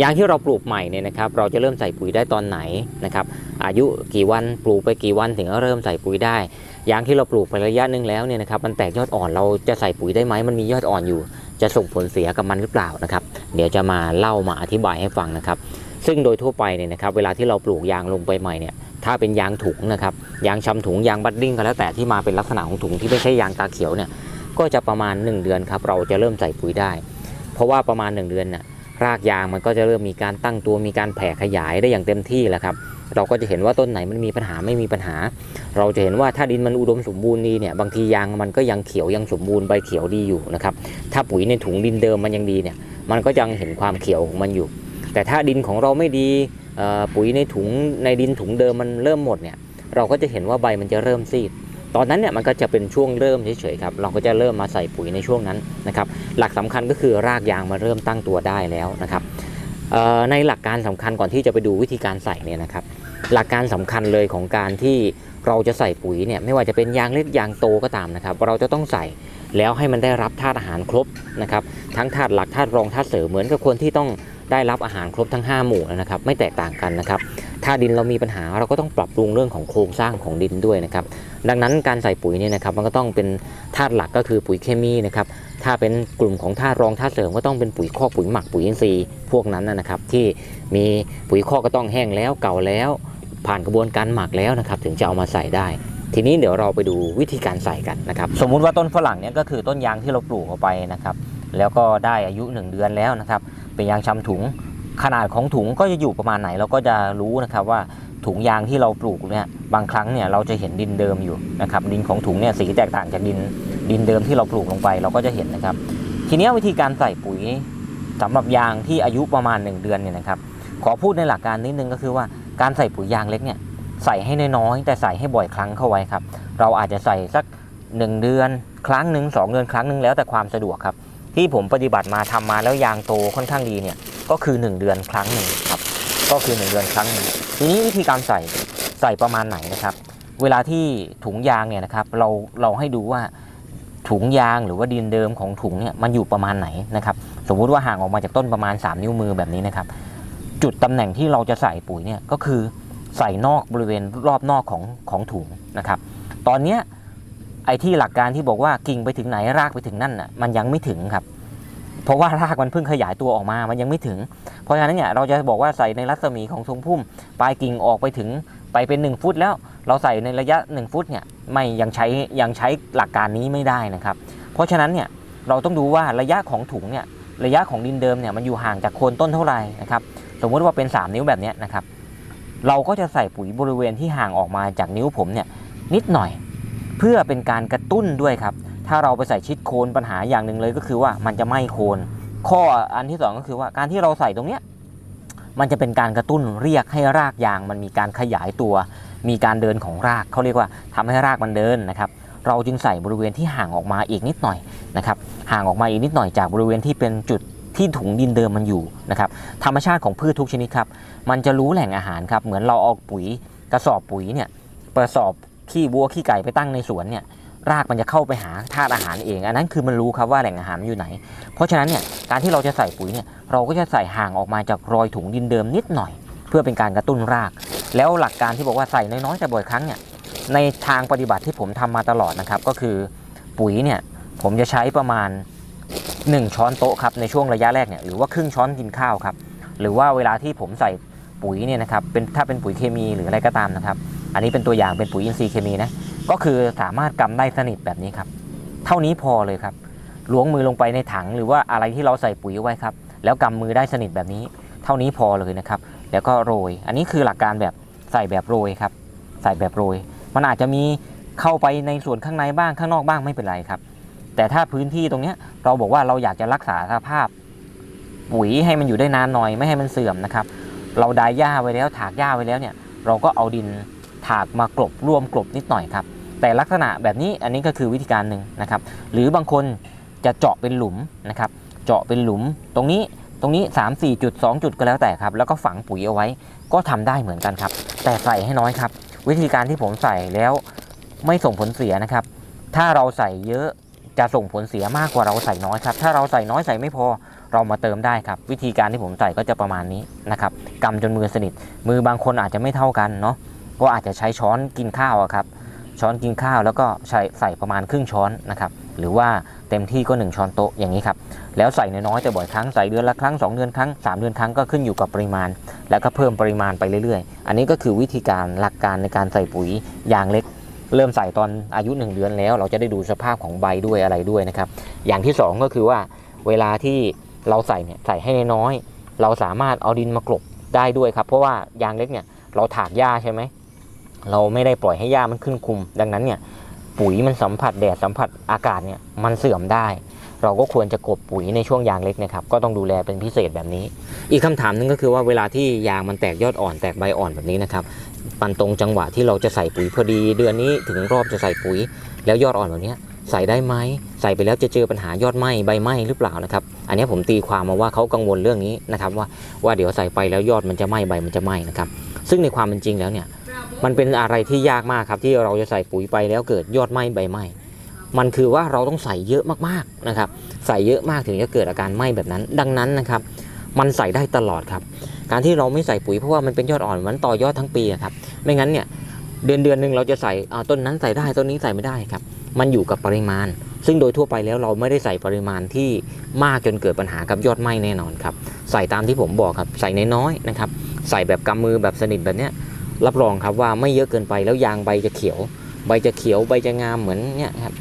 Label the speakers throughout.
Speaker 1: ยางที่เราปลูกใหม่เนี่ยนะครับเราจะเริ่มใส่ปุ๋ยได้ตอนไหนนะครับอายุกี่วันปลูกไปกี่วันถึงจะเริ่มใส่ปุ๋ยได้ ยางที่เราปลูกไประยะหนึ่งแล้วเนี่ยนะครับมันแตกยอดอ่อนเราจะใส่ปุ๋ยได้ไหมมันมียอดอ่อนอยู่ จะส่งผลเสียกับมันหรือเปล่านะครับเดี๋ยวจะมาเล่ามาอธิบายให้ฟังนะครับ ซึ่งโดยทั่วไปเนี่ยนะครับเวลาที่เราปลูกยางลงไปใหม่เนี่ยถ้าเป็นยางถุงนะครับยางชำถุงยางบัดดิ้งก็แล้วแต่ที่มาเป็นลักษณะของถุงที่ไม่ใช่ยางตาเขียวเนี่ยก็จะประมาณ 1 เดือนครับเราจะเริ่มใส่ปุ๋ยได้ เพราะว่าประมาณ 1 เดือนน่ะ รากยางมันก็จะเริ่มมีการตั้งตัวมีการแผ่ขยายได้อย่างเต็มที่แล้วครับ เราก็จะเห็นว่าต้นไหนมันมีปัญหาไม่มีปัญหา เราจะเห็นว่าถ้าดินมันอุดมสมบูรณ์ดีเนี่ยบางทียางมันก็ยังเขียวยังสมบูรณ์ใบเขียวดีอยู่นะครับถ้าปุ๋ยในถุงดินเดิมมันยังดีเนี่ยมันก็ยังเห็นความเขียวของมันอยู่ แต่ถ้าดินของเราไม่ดีปุ๋ยในถุงในดินถุงเดิมมันเริ่มหมดเนี่ยเราก็จะเห็นว่าใบมันจะเริ่มซีด ตอนนั้นเนี่ยมันก็จะเป็นช่วงเริ่มเฉยๆครับเราก็จะเริ่มมาใส่ปุ๋ยในช่วงนั้นนะครับหลักสำคัญก็คือรากยางมาเริ่มตั้งตัวได้แล้วนะครับในหลักการสำคัญก่อนที่จะไปดูวิธีการใส่เนี่ยนะครับหลักการสำคัญเลยของการที่เราจะใส่ปุ๋ยเนี่ยไม่ว่าจะเป็นยางเล็กยางโตก็ตามนะครับเราจะต้องใส่แล้วให้มันได้รับธาตุอาหารครบนะครับทั้งธาตุหลักธาตุรองธาตุเสริมเหมือนกับคนที่ต้อง ได้รับอาหารครบทั้ง 5 หมู่นะครับ ไม่แตกต่างกันนะครับ ถ้าดินเรามีปัญหาเราก็ต้องปรับปรุงเรื่องของโครงสร้างของดินด้วยนะครับ ดังนั้นการใส่ปุ๋ยเนี่ยนะครับ มันก็ต้องเป็นธาตุหลักก็คือปุ๋ยเคมีนะครับ ถ้าเป็นกลุ่มของธาตุรองธาตุเสริมก็ต้องเป็นปุ๋ยคอกปุ๋ยหมักปุ๋ยอินทรีย์พวกนั้นนะนะครับ ที่มีปุ๋ยคอกก็ต้องแห้งแล้วเก่าแล้ว ผ่านกระบวนการหมักแล้วนะครับ ถึงจะเอามาใส่ได้ทีนี้เดี๋ยวเราไปดูวิธีการใส่กันนะครับ สมมุติว่าต้นฝรั่งเนี่ยก็คือต้นยางที่เราปลูกเอาไปนะครับ แล้วก็ได้อายุ 1 เดือนแล้วนะครับ เป็นยางชำถุง ขนาดของถุงก็จะอยู่ประมาณไหนเราก็จะรู้นะครับว่าถุงยางที่เราปลูกเนี่ยบางครั้งเนี่ยเราจะเห็นดินเดิมอยู่นะครับดินของถุงเนี่ยสีแตกต่างจากดินดินเดิมที่เราปลูกลงไปเราก็จะเห็นนะครับ ทีนี้วิธีการใส่ปุ๋ยสำหรับยางที่อายุประมาณ 1 เดือนเนี่ยนะครับขอพูดในหลักการนิดนึงก็คือว่าการใส่ปุ๋ยยางเล็กเนี่ยใส่ให้น้อยๆแต่ใส่ให้บ่อยครั้งเข้าไว้ครับ เราอาจจะใส่สัก 1 เดือน ครั้งหนึ่งสองเดือนครั้งหนึ่งแล้วแต่ความสะดวกครับ ที่ผมปฏิบัติมาทำมาแล้วยางโตค่อนข้างดีเนี่ยก็คือ 1 เดือนครั้งหนึ่งครับก็คือ 1 เดือนครั้งหนึ่งทีนี้วิธีการใส่ใส่ประมาณไหนนะครับ เวลาที่ถุงยางเนี่ยนะครับเราเราให้ดูว่าถุงยางหรือว่าดินเดิมของถุงเนี่ยมันอยู่ประมาณไหนนะครับสมมุติว่าห่างออกมาจากต้นประมาณ 3 นิ้วมือแบบนี้นะครับ จุดตำแหน่งที่เราจะใส่ปุ๋ยเนี่ยก็คือใส่นอกบริเวณรอบนอกของของถุงนะครับ ตอนเนี้ย ไอ้ที่หลักการที่บอกว่ากิ่งไปถึงไหนรากไปถึงนั่นน่ะมันยังไม่ถึงครับ เพราะว่ารากมันเพิ่งขยายตัวออกมา มันยังไม่ถึง เพราะฉะนั้นเนี่ยเราจะบอกว่าใส่ในรัศมีของทรงพุ่ม ปลายกิ่งออกไปถึงไปเป็น 1 ฟุตแล้ว เราใส่ในระยะ 1 ฟุตเนี่ยไม่ยังใช้ยังใช้หลักการนี้ไม่ได้นะครับ เพราะฉะนั้นเนี่ยเราต้องดูว่าระยะของถุงเนี่ยระยะของดินเดิมเนี่ยมันอยู่ห่างจากโคนต้นเท่าไหร่นะครับ สมมุติว่าเป็น 3 นิ้วแบบนี้นะครับ เราก็จะใส่ปุ๋ยบริเวณที่ห่างออกมาจากนิ้วผมเนี่ยนิดหน่อย เพื่อเป็นการกระตุ้นด้วยครับ ถ้าเราไปใส่ชิดโคนปัญหาอย่างหนึ่งเลยก็คือว่ามันจะไหม้โคน ข้ออันที่สองก็คือว่าการที่เราใส่ตรงเนี้ยมันจะเป็นการกระตุ้นเรียกให้รากยาง มันมีการขยายตัว มีการเดินของรากเขาเรียกว่าทำให้รากมันเดินนะครับ เราจึงใส่บริเวณที่ห่างออกมาอีกนิดหน่อยนะครับ ห่างออกมาอีกนิดหน่อยจากบริเวณที่เป็นจุดที่ถุงดินเดิมมันอยู่นะครับ ธรรมชาติของพืชทุกชนิดครับ มันจะรู้แหล่งอาหารครับ เหมือนเราเอาปุ๋ยกระสอบปุ๋ยเนี่ยกระสอบ ขี้วัวขี้ไก่ไปตั้งในสวนเนี่ยรากมันจะเข้าไปหาธาตุอาหารเอง อันนั้นคือมันรู้ครับว่าแหล่งอาหารอยู่ไหน เพราะฉะนั้นเนี่ยการที่เราจะใส่ปุ๋ยเนี่ยเราก็จะใส่ห่างออกมาจากรอยถุงดินเดิมนิดหน่อย เพื่อเป็นการกระตุ้นราก แล้วหลักการที่บอกว่าใส่น้อยๆแต่บ่อยครั้งเนี่ยในทางปฏิบัติที่ผมทำมาตลอดนะครับก็คือปุ๋ยเนี่ยผมจะใช้ประมาณ 1 ช้อนโต๊ะครับในช่วงระยะแรกเนี่ยหรือว่าครึ่งช้อนกินข้าวครับหรือว่าเวลาที่ผมใส่ปุ๋ยเนี่ยนะครับเป็นถ้าเป็นปุ๋ยเคมีหรืออะไรก็ตามนะครับ อันนี้เป็นตัวอย่างเป็นปุ๋ยอินทรีย์เคมีนะก็คือสามารถกำได้สนิทแบบนี้ครับ เท่านี้พอเลยครับล้วงมือลงไปในถังหรือว่าอะไรที่เราใส่ปุ๋ยไว้ครับ แล้วกำมือได้สนิทแบบนี้ เท่านี้พอเลยนะครับ แล้วก็โรย อันนี้คือหลักการแบบใส่แบบโรยครับ ใส่แบบโรย มันอาจจะมีเข้าไปในส่วนข้างในบ้างข้างนอกบ้างไม่เป็นไรครับ แต่ถ้าพื้นที่ตรงนี้เราบอกว่าเราอยากจะรักษาสภาพ ปุ๋ยให้มันอยู่ได้นานหน่อยไม่ให้มันเสื่อมนะครับ เราดายหญ้าไว้แล้วถากหญ้าไว้แล้วเนี่ย เราก็เอาดิน ถากมากลบรวมกลบนิดหน่อยครับ แต่ลักษณะแบบนี้อันนี้ก็คือวิธีการหนึ่งนะครับ หรือบางคนจะเจาะเป็นหลุมนะครับ เจาะเป็นหลุมตรงนี้ตรงนี้ 3 4จุด2จุดก็แล้วแต่ครับ แล้วก็ฝังปุ๋ยเอาไว้ก็ทำได้เหมือนกันครับ แต่ใส่ให้น้อยครับ วิธีการที่ผมใส่แล้วไม่ส่งผลเสียนะครับ ถ้าเราใส่เยอะจะส่งผลเสียมากกว่าเราใส่น้อยครับ ถ้าเราใส่น้อยใส่ไม่พอเรามาเติมได้ครับ วิธีการที่ผมใส่ก็จะประมาณนี้นะครับกำจนมือสนิท มือบางคนอาจจะไม่เท่ากันเนาะ ก็อาจจะใช้ช้อนกินข้าวครับ ช้อนกินข้าวแล้วก็ใช้ใส่ประมาณครึ่งช้อนนะครับ หรือว่าเต็มที่ก็ 1 ช้อนโต๊ะอย่างนี้ครับ แล้วใส่น้อยๆแต่บ่อยครั้งใส่เดือนละครั้ง 2 เดือนครั้ง 3 เดือนครั้งก็ขึ้นอยู่กับปริมาณ แล้วก็เพิ่มปริมาณไปเรื่อยๆ อันนี้ก็คือวิธีการหลักการในการใส่ปุ๋ยยางเล็ก เริ่มใส่ตอนอายุ 1 เดือนแล้ว เราจะได้ดูสภาพของใบด้วยอะไรด้วยนะครับ อย่างที่ 2 ก็คือว่าเวลาที่เราใส่เนี่ยใส่ให้น้อย เราสามารถเอาดินมากลบได้ด้วยครับ เพราะว่ายางเล็กเนี่ยเราถากหญ้าใช่ไหม เราไม่ได้ปล่อยให้หญ้ามันขึ้นคุม ดังนั้นเนี่ยปุ๋ยมันสัมผัสแดดสัมผัสอากาศเนี่ยมันเสื่อมได้ เราก็ควรจะกบปุ๋ยในช่วงยางเล็กนะครับก็ต้องดูแลเป็นพิเศษแบบนี้ อีกคำถามหนึงก็คือว่าเวลาที่ยางมันแตกยอดอ่อนแตกใบอ่อนแบบนี้นะครับปันตรงจังหวะที่เราจะใส่ปุ๋ยพอดี เดือนนี้ถึงรอบจะใส่ปุ๋ย แล้วยอดอ่อนแบบนี้ใส่ได้ไหมใส่ไปแล้วจะเจอปัญหายอดไหมใบไหมหรือเปล่านะครับ อันนี้ผมตีความมาว่าเขากังวลเรื่องนี้นะครับว่าว่าเดี๋ยวใส่ไปแล้วยอดมันจะไหมใบมันจะไหมนะครับซึ่งในความเป็นจริงแล้วเนี่ย มันเป็นอะไรที่ยากมากครับที่เราจะใส่ปุ๋ยไปแล้วเกิดยอดไหม้ใบไหม้มันคือว่าเราต้องใส่เยอะมากๆนะครับ ใส่เยอะมากถึงจะเกิดอาการไหม้แบบนั้น ดังนั้นนะครับ มันใส่ได้ตลอดครับ การที่เราไม่ใส่ปุ๋ยเพราะว่ามันเป็นยอดอ่อนมันต่อยอดทั้งปีครับ ไม่งั้นเนี่ยเดือนเดือนหนึ่งเราจะใส่อ่าต้นนั้นใส่ได้ต้นนี้ใส่ไม่ได้ครับ มันอยู่กับปริมาณ ซึ่งโดยทั่วไปแล้วเราไม่ได้ใส่ปริมาณที่มากจนเกิดปัญหากับยอดไหม้แน่นอนครับ ใส่ตามที่ผมบอกครับ ใส่น้อยๆนะครับ ใส่แบบกำมือแบบสนิทแบบเนี้ย รับรองครับว่าไม่เยอะเกินไปแล้วยางใบจะเขียว ใบจะเขียวใบจะงามเหมือนเนี่ยครับ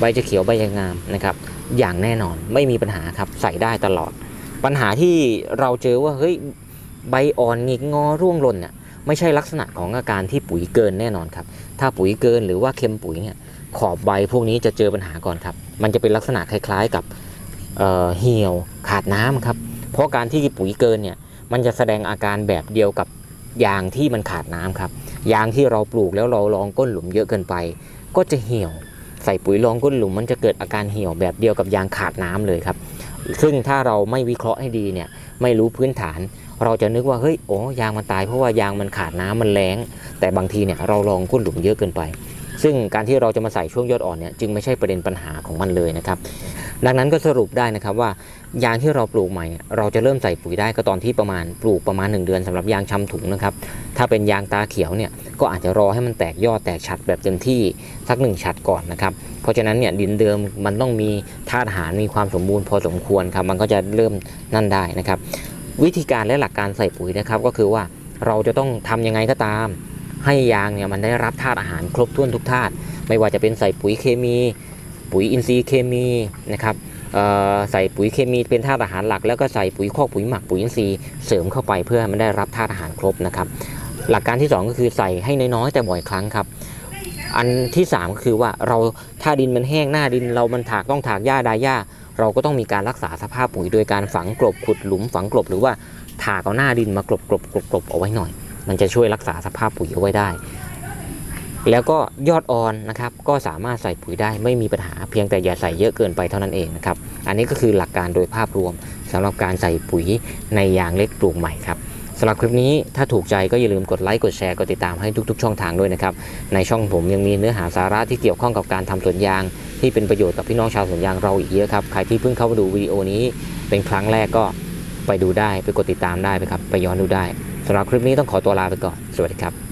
Speaker 1: ใบจะเขียวใบจะงามนะครับ อย่างแน่นอนไม่มีปัญหาครับใส่ได้ตลอด ปัญหาที่เราเจอว่าเฮ้ยใบอ่อนหงิกงอร่วงหล่นเนี่ยไม่ใช่ลักษณะของอาการที่ปุ๋ยเกินแน่นอนครับ ถ้าปุ๋ยเกินหรือว่าเค็มปุ๋ยเนี่ยขอบใบพวกนี้จะเจอปัญหาก่อนครับ มันจะเป็นลักษณะคล้ายๆกับเเหี่ยวขาดน้ำครับ เพราะการที่ปุ๋ยเกินเนี่ยมันจะแสดงอาการแบบเดียวกับ ยางที่มันขาดน้ำครับ ยางที่เราปลูกแล้วเราลองก้นหลุมเยอะเกินไป ก็จะเหี่ยว ใส่ปุ๋ยรองก้นหลุมมันจะเกิดอาการเหี่ยวแบบเดียวกับยางขาดน้ำเลยครับ ซึ่งถ้าเราไม่วิเคราะห์ให้ดีเนี่ยไม่รู้พื้นฐาน เราจะนึกว่าเฮ้ยโอ้ยางมันตายเพราะว่ายางมันขาดน้ำมันแรงแต่บางทีเนี่ยเราลองก้นหลุมเยอะเกินไป ซึ่งการที่เราจะมาใส่ช่วงยอดอ่อนเนี่ยจึงไม่ใช่ประเด็นปัญหาของมันเลยนะครับ ดังนั้นก็สรุปได้นะครับว่ายางที่เราปลูกใหม่ เราจะเริ่มใส่ปุ๋ยได้ก็ตอนที่ประมาณปลูกประมาณ 1 เดือนสำหรับยางชำถุงนะครับ ถ้าเป็นยางตาเขียวเนี่ยก็อาจจะรอให้มันแตกยอดแตกฉัดแบบเต็มที่สักหนึ่งฉัดก่อนนะครับ เพราะฉะนั้นเนี่ยดินเดิมมันต้องมีธาตุอาหารมีความสมบูรณ์พอสมควรครับมันก็จะเริ่มนั่นได้นะครับ วิธีการและหลักการใส่ปุ๋ยนะครับก็คือว่าเราจะต้องทำยังไงก็ตาม ให้ยางเนี่ยมันได้รับธาตุอาหารครบถ้วนทุกธาตุไม่ว่าจะเป็นใส่ปุ๋ยเคมี ปุ๋ยอินทรีย์เคมีนะครับใส่ปุ๋ยเคมีเป็นธาตุอาหารหลัก แล้วก็ใส่ปุ๋ยคอกปุ๋ยหมักปุ๋ยอินทรีย์เสริมเข้าไปเพื่อให้มันได้รับธาตุอาหารครบนะครับหลักการที่ 2 ก็คือใส่ให้น้อยๆแต่บ่อยครั้งครับอันที่ 3 ก็คือว่าเราถ้าดินมันแห้งหน้าดินเรามันถากต้องถากหญ้าดายหญ้า เราก็ต้องมีการรักษาสภาพปุ๋ยโดยการฝังกลบขุดหลุมฝังกลบหรือว่าถากเอาหน้าดินมากลบกลบกลบกลบเอาไว้หน่อย มันจะช่วยรักษาสภาพปุ๋ยเอาไว้ได้ แล้วก็ยอดอ่อนนะครับ ก็สามารถใส่ปุ๋ยได้ไม่มีปัญหาเพียงแต่อย่าใส่เยอะเกินไปเท่านั้นเองนะครับ อันนี้ก็คือหลักการโดยภาพรวมสำหรับการใส่ปุ๋ยในยางเล็กปลูกใหม่ครับสำหรับคลิปนี้ถ้าถูกใจก็อย่าลืมกดไลค์กดแชร์กดติดตามให้ทุก ๆ ช่องทางด้วยนะครับ ในช่องผมยังมีเนื้อหาสาระที่เกี่ยวข้องกับการทำสวนยาง ที่เป็นประโยชน์กับพี่น้องชาวสวนยางเราอีกเยอะครับ ใครที่เพิ่งเข้ามาดูวิดีโอนี้เป็นครั้งแรกก็ไปดูได้ไปกดติดตามได้ไปครับไปย้อนดูได้ สำหรับคลิปนี้ต้องขอตัวลาไปก่อน สวัสดีครับ